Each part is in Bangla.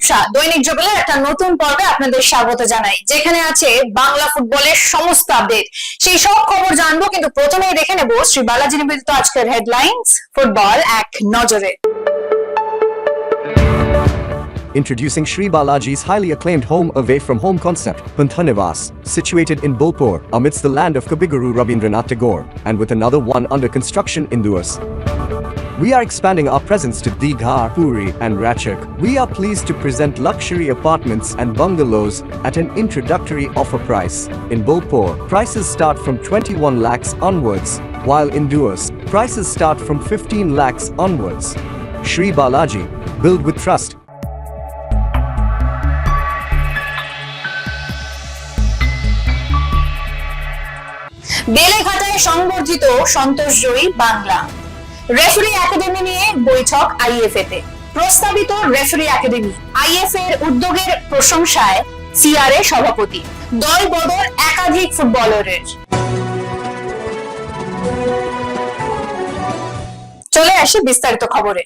রূপসা দৈনিক যুগলের একটা নতুন পর্বে আপনাদের স্বাগত জানাই যেখানে আছে বাংলা ফুটবলের সমস্ত আপডেট সেই সব খবর জানবো কিন্তু প্রথমেই দেখে নেবো শ্রী বালাজি নিবেদিত আজকের হেডলাইন্স ফুটবল এক নজরে Introducing Sri Balaji's highly acclaimed home away from home concept, Panthanivas, situated in Bolpur amidst the land of Kabiguru Rabindranath Tagore, and with another one under construction in Duas. We are expanding our presence to Digha, Puri, and Ratchak. We are pleased to present luxury apartments and bungalows at an introductory offer price. In Bolpur, prices start from 21 lakhs onwards, while in Duas, prices start from 15 lakhs onwards. Sri Balaji, build with trust. বেলেঘাটায় সংবর্ধিত সন্তোষজয়ী বাংলা রেফারি একাডেমি নিয়ে বৈঠক আইএফএ তে। প্রস্তাবিত রেফারি একাডেমি আইএফ এর উদ্যোগের প্রশংসায় সিআরএ সভাপতি, দল বদল একাধিক ফুটবলারের। চলে আসি বিস্তারিত খবরে।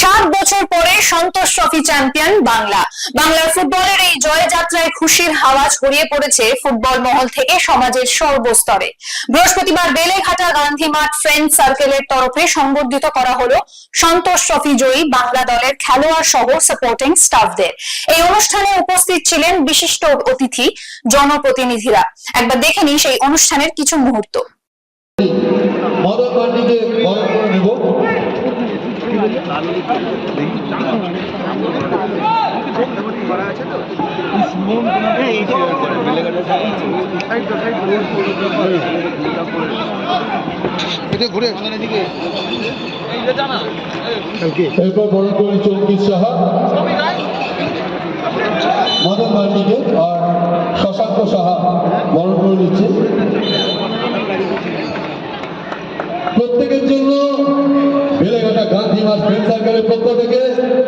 সাত বছর পরে সন্তোষ ট্রফি চ্যাম্পিয়ন বাংলা। বাংলার ফুটবলের এই জয়যাত্রায় খুশির হাওয়া ছড়িয়ে পড়েছে ফুটবল মহল থেকে সমাজের সর্বস্তরে। বৃহস্পতিবার বেলেঘাটা গান্ধী মাঠ ফ্রেন্ড সার্কেলের তরফে সংবর্ধিত করা হলো সন্তোষ ট্রফি জয়ী বাংলা দলের খেলোয়াড় সহ সাপোর্টিং স্টাফদের এই অনুষ্ঠানে উপস্থিত ছিলেন বিশিষ্ট অতিথি, জনপ্রতিনিধিরা। একবার দেখে নিই সেই অনুষ্ঠানের কিছু মুহূর্ত মদন পার্টিকে বরণ করে নেব সাহা মদন আর শশাঙ্ক সাহা বরণ করে নিচ্ছে। প্রত্যেকের জন্য বেলেঘাটা গান্ধী মাস ফ্রেন্ড সার্কেলের পক্ষ থেকে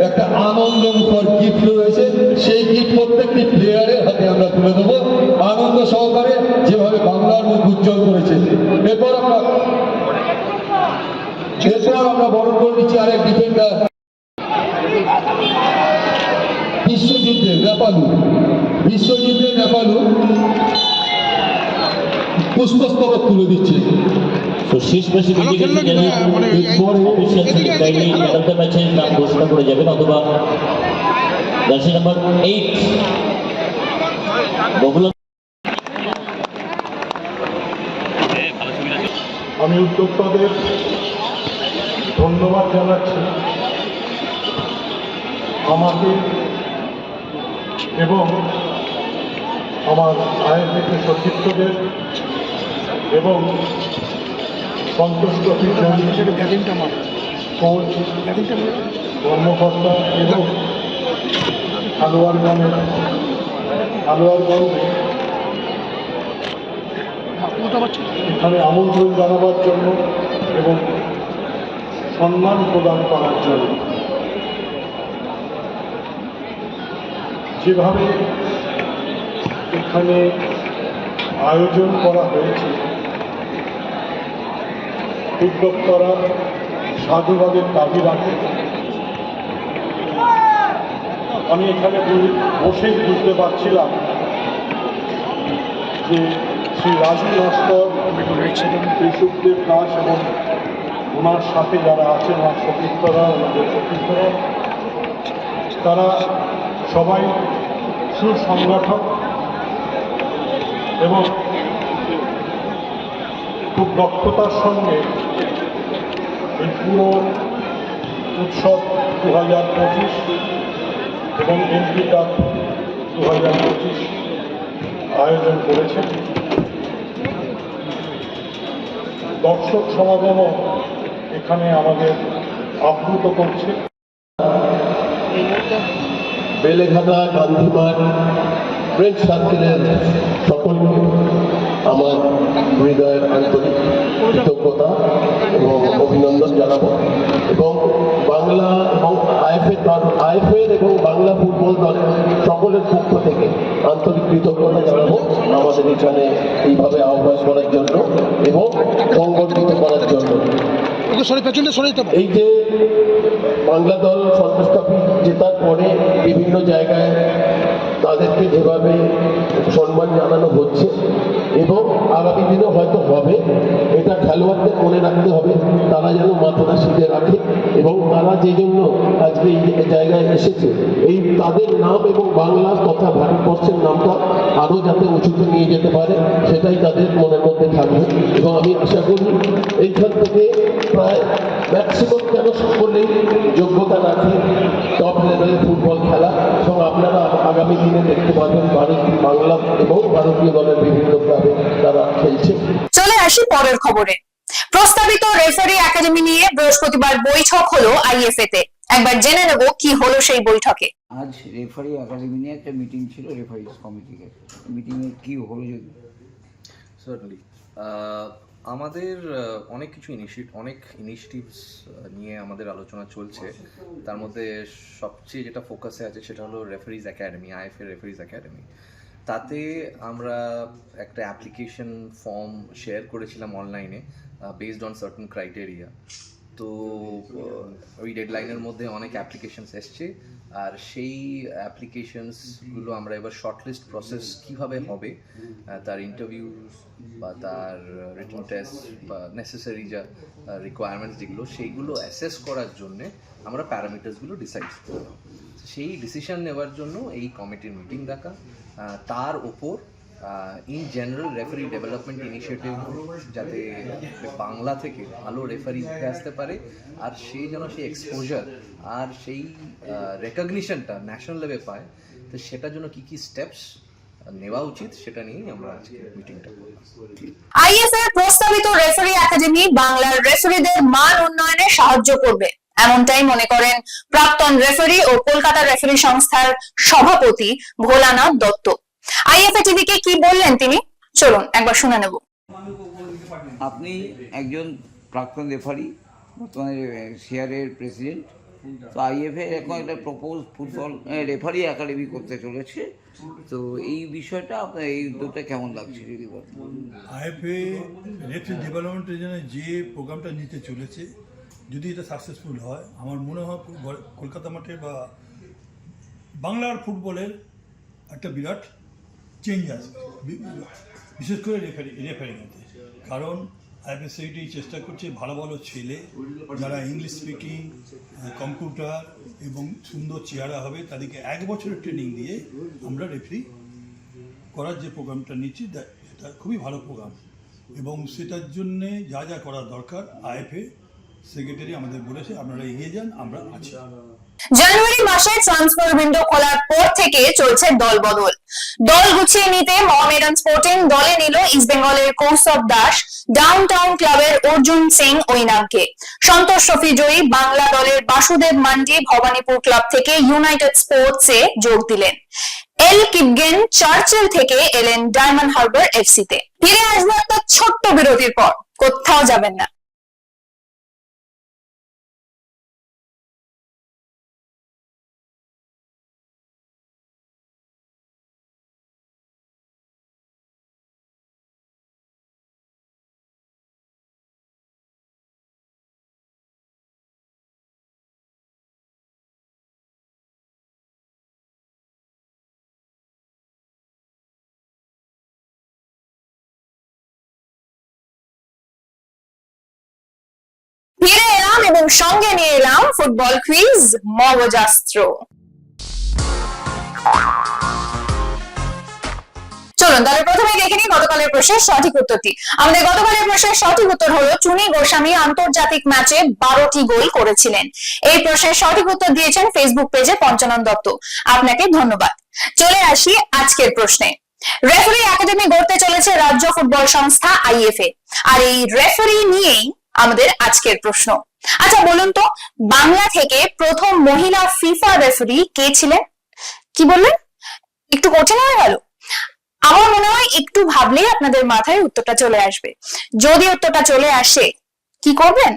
একটা আনন্দ মুখর গিফট রয়েছে। সেই গিফট প্রত্যেকটি প্লেয়ারের হাতে আমরা তুলে দেবো। আনন্দ সহকারে যেভাবে বাংলার মুখ উজ্জ্বল করেছে। এরপর আমরা এরপর আমরা বরণ করে নিচ্ছি আরেক ডিফেন্ডার বিশ্বযুদ্ধের নেপালু। বিশ্বযুদ্ধের নেপালু পুষ্পস্তবক তুলে দিচ্ছে। তো শেষ ম্যাচে বেঁচে গেছে যারা অফিসিয়াল থেকে চাইলে মেডালটা ম্যাচের নাম ঘোষণা করে যাবেন অথবা জার্সি নাম্বার এইট আমি উদ্যোক্তাদের ধন্যবাদ জানাচ্ছি। আমাকে এবং আমার আইএফএফের সতীর্থদের এবং সন্তুষ্ট কোচ কর্মকর্তা এবং খেলোয়াড়গণের খেলোয়াড়গণ এখানে আমন্ত্রণ জানাবার জন্য এবং সম্মান প্রদান করার জন্য। যেভাবে এখানে আয়োজন করা হয়েছে উদ্যোক্তারা সাধুবাদের দাবি রাখে। আমি এখানে বসেই বুঝতে পারছিলাম যে শ্রী রাজু নস্কর কৃষকদের কাজ এবং ওনার সাথে যারা আছেন, ওনার সতীর্থরা, ওনাদের সতীর্থরা, তারা সবাই সুসংগঠক এবং দক্ষতার সঙ্গে এই পুরো উৎসব দু হাজার পঁচিশ এবং এমপি কাপ দু হাজার পঁচিশ আয়োজন করেছে। দর্শক সমাগমও এখানে আমাদের আপ্লুত করছে। বেলেঘাটা গান্ধীমাঠ ফ্রেন্ড সার্কেলের সকলকে আমার হৃদয়ের আন্তরিক কৃতজ্ঞতা এবং অভিনন্দন জানাব এবং বাংলা এবং আইএফএ আইএফএর এবং বাংলা ফুটবল দলের সকলের পক্ষ থেকে আন্তরিক কৃতজ্ঞতা জানাব আমাদের এখানে এইভাবে আহ্বান করার জন্য এবং সংগঠিত করার জন্য। এই যে বাংলা দল সন্তোষ ট্রফি জেতার পরে বিভিন্ন জায়গায় তাদেরকে যেভাবে সম্মান জানানো হচ্ছে এবং আগামী দিনে হয়তো হবে। এটা খেলোয়াড়দের মনে রাখতে হবে, তারা যেন মাথাটা শিখে রাখে এবং তারা যে জন্য আজকে এই জায়গায় এসেছে, এই তাদের নাম এবং বাংলা তথা ভারতবর্ষের নামটা আরও যাতে উঁচুতে নিয়ে যেতে পারে, সেটাই তাদের মনের মধ্যে থাকবে। এবং আমি আশা করি এইখান থেকে প্রায় ম্যাক্সিমাম যেন সকলেই যোগ্যতা রাখে টপ লেভেলের ফুটবল খেলা। এবং আপনারা আগামী দিনে দেখতে পাবেন ভারত বাংলা এবং ভারতীয় দলের বিভিন্ন ক্লাবে তারা খেলছে। চলে আসি পরের খবরে। প্রস্তাবিত রেফারি একাডেমি নিয়ে বৃহস্পতিবার বৈঠক হলো আইএফএ তে একবার জেনে নেব কি হলো সেই বৈঠকে। আজ রেফারি একাডেমি নিয়ে একটা মিটিং ছিল রেফারিজ কমিটিকে মিটিংয়ে কি হলো যদি? সার্টনলি আমাদের অনেক কিছু ইনিশিয়েট অনেক ইনিশিয়েটিভস নিয়ে আমাদের আলোচনা চলছে। তার মধ্যে সবচেয়ে যেটা ফোকাসে আছে সেটা হলো referees academy IFA referees academy তাতে আমরা একটা অ্যাপ্লিকেশন ফর্ম শেয়ার করেছিলাম অনলাইনে বেসড অন সার্টেন ক্রাইটেরিয়া তো ওই ডেডলাইনের মধ্যে অনেক অ্যাপ্লিকেশনস এসছে। আর সেই অ্যাপ্লিকেশনসগুলো আমরা এবার শর্টলিস্ট প্রসেস কীভাবে হবে তার ইন্টারভিউ বা তার রিটার্ন টেস্ট বা নেসেসারি যা রিকোয়ারমেন্টস যেগুলো সেইগুলো অ্যাসেস করার জন্যে আমরা প্যারামিটার্সগুলো ডিসাইড করলাম। সেই ডিসিশন নেওয়ার জন্য এই কমিটির মিটিং ডাকা তার ওপর in general referee development initiative যাতে বাংলা থেকে ভালো রেফারি উঠে আসতে পারে, আর সেই যেন সেই এক্সপোজার আর সেই রেকগনিশনটা ন্যাশনাল লেভে পায়, তো সেটার জন্য কি কি স্টেপস নেওয়া উচিত সেটা নিয়েই আমরা আজকে মিটিংটা করলাম। আইএফএ প্রস্তাবিত রেফারি একাডেমি বাংলার রেফারিদের মান উন্নয়নে সাহায্য করবে। এমনটাই মনে করেন প্রাক্তন রেফারি ও কলকাতা রেফারি সংস্থার সভাপতি ভোলানাথ দত্ত। আইএফএ টিভিকে কি বললেন তিনি? চলুন একবার শুনে নেব। আপনি একজন প্রাক্তন রেফারি বর্তমানে শেয়ারের প্রেসিডেন্ট তো আইএফএ এখন একটা প্রপোজ ফুটবল রেফারি একাডেমি করতে চলেছে। তো এই বিষয়টা আপনার এই উদ্যোগটা কেমন লাগছে যদি বলেন? আইএফএ রেফারি ডেভেলপমেন্টের জন্য যে প্রোগ্রামটা নিতে চলেছে যদি এটা সাকসেসফুল হয় আমার মনে হয় কলকাতা মাঠে বা বাংলার ফুটবলের একটা বিরাট চেঞ্জ আসবে বিশেষ করে রেফারি রেফারিংতে কারণ আইএফএ সেক্রেটারি চেষ্টা করছে, ভালো ভালো ছেলে, যারা ইংলিশ স্পিকিং কম্পিউটার এবং সুন্দর চেহারা হবে, তাদেরকে এক বছরের ট্রেনিং দিয়ে আমরা রেফারি করার যে প্রোগ্রামটা নিচ্ছি এটা খুবই ভালো প্রোগ্রাম এবং সেটার জন্যে যা যা করা দরকার, আইএফএ সেক্রেটারি আমাদের বলেছে, আপনারা এগিয়ে যান, আমরা আছি। জানুয়ারি মাসে ট্রান্সফার উইন্ডো খোলার পর থেকে চলছে দল বদল। দল গুছিয়ে নিতে মহামেডান স্পোর্টিং দলে নিল ইস্টবেঙ্গলের কৌস্তব দাস ডাউন টাউন ক্লাবের অর্জুন সিং ওইনামকে সন্তোষ ট্রফি জয়ী বাংলা দলের বাসুদেব মান্ডি ভবানীপুর ক্লাব থেকে ইউনাইটেড স্পোর্টসে যোগ দিলেন। এল কিপগেন চার্চেল থেকে এলেন ডায়মন্ড হারবার এফসিতে ফিরে আসব একটা ছোট্ট বিরতির পর। কোথাও যাবেন না। এবং সঙ্গে নিয়ে এলাম ফুটবল কুইজ মগজাস্ত্র। চলুন, তাহলে প্রথমে দেখে নিই গতকালের প্রশ্নের সঠিক উত্তরটি। আমাদের গতকালের প্রশ্নের সঠিক উত্তর হলো, চুনি গোস্বামী আন্তর্জাতিক ম্যাচে বারোটি গোল করেছিলেন। এই প্রশ্নের সঠিক উত্তর দিয়েছেন ফেসবুক পেজে পঞ্চানন দত্ত। আপনাকে ধন্যবাদ। চলে আসি আজকের প্রশ্নে। রেফারি একাডেমি গড়তে চলেছে রাজ্য ফুটবল সংস্থা আইএফএ আর এই রেফারি নিয়েই আমাদের আজকের প্রশ্ন। আচ্ছা বলুন তো, বাংলা থেকে প্রথম মহিলা ফিফা রেফারি কে ছিলেন? কি বললেন? একটু কঠিন হয়ে গেল। আমার মনে হয় একটু ভাবলেই আপনাদের মাথায় উত্তরটা চলে আসবে। যদি উত্তরটা চলে আসে, কি করবেন?